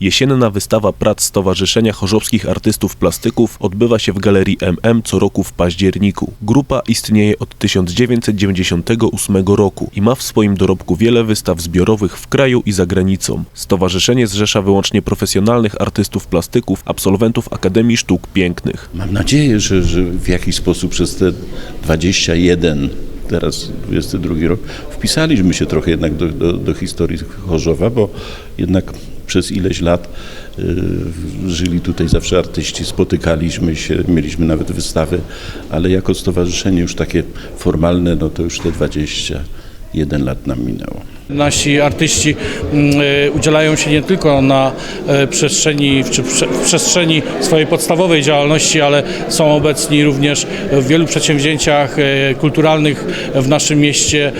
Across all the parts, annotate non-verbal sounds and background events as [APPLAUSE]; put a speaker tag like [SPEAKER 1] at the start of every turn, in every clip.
[SPEAKER 1] Jesienna wystawa prac Stowarzyszenia Chorzowskich Artystów Plastyków odbywa się w Galerii MM co roku w październiku. Grupa istnieje od 1998 roku i ma w swoim dorobku wiele wystaw zbiorowych w kraju i za granicą. Stowarzyszenie zrzesza wyłącznie profesjonalnych artystów plastyków, absolwentów Akademii Sztuk Pięknych.
[SPEAKER 2] Mam nadzieję, że, że w jakiś sposób przez te 21, teraz 22 rok, wpisaliśmy się trochę jednak do, do, do historii Chorzowa, bo jednak przez ileś lat y, żyli tutaj zawsze artyści, spotykaliśmy się, mieliśmy nawet wystawy, ale jako stowarzyszenie już takie formalne, no to już te 21 lat nam minęło.
[SPEAKER 3] Nasi artyści mm, e, udzielają się nie tylko na e, przestrzeni, czy w przestrzeni swojej podstawowej działalności, ale są obecni również w wielu przedsięwzięciach e, kulturalnych w naszym mieście,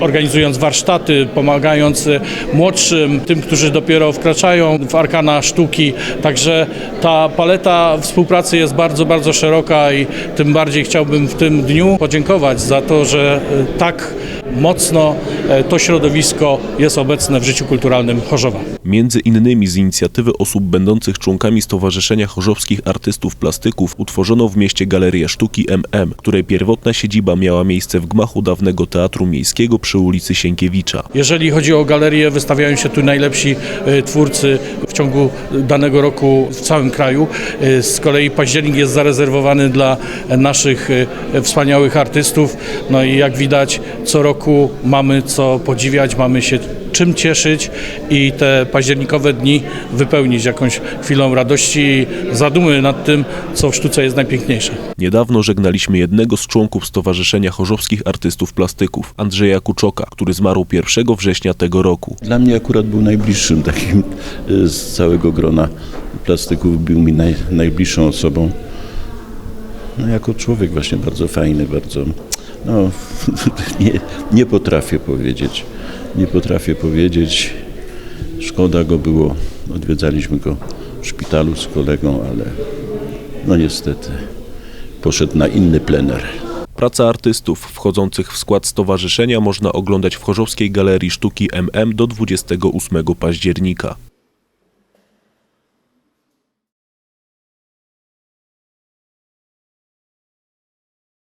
[SPEAKER 3] organizując warsztaty, pomagając młodszym, tym, którzy dopiero wkraczają w arkana sztuki. Także ta paleta współpracy jest bardzo, bardzo szeroka i tym bardziej chciałbym w tym dniu podziękować za to, że tak mocno e, to środowisko jest obecne w życiu kulturalnym Chorzowa.
[SPEAKER 1] Między innymi z inicjatywy osób będących członkami Stowarzyszenia Chorzowskich Artystów Plastyków utworzono w mieście Galerię Sztuki MM, której pierwotna siedziba miała miejsce w gmachu dawnego Teatru Miejskiego przy ulicy Sienkiewicza.
[SPEAKER 3] Jeżeli chodzi o galerię, wystawiają się tu najlepsi e, twórcy w ciągu danego roku w całym kraju. E, Z kolei październik jest zarezerwowany dla naszych e, wspaniałych artystów. No i jak widać, co roku mamy co podziwiać, mamy się czym cieszyć i te październikowe dni wypełnić jakąś chwilą radości i zadumy nad tym, co w sztuce jest najpiękniejsze.
[SPEAKER 1] Niedawno żegnaliśmy jednego z członków Stowarzyszenia Chorzowskich Artystów Plastyków, Andrzeja Kuczoka, który zmarł 1 września tego roku.
[SPEAKER 2] Dla mnie akurat był najbliższym takim y, z całego grona plastyków, był mi naj, najbliższą osobą. No, jako człowiek właśnie bardzo fajny, bardzo, no [LAUGHS] nie, nie potrafię powiedzieć, nie potrafię powiedzieć. Szkoda go było, odwiedzaliśmy go w szpitalu z kolegą, ale no niestety poszedł na inny plener.
[SPEAKER 1] Praca artystów wchodzących w skład stowarzyszenia można oglądać w Chorzowskiej Galerii Sztuki MM do 28 października.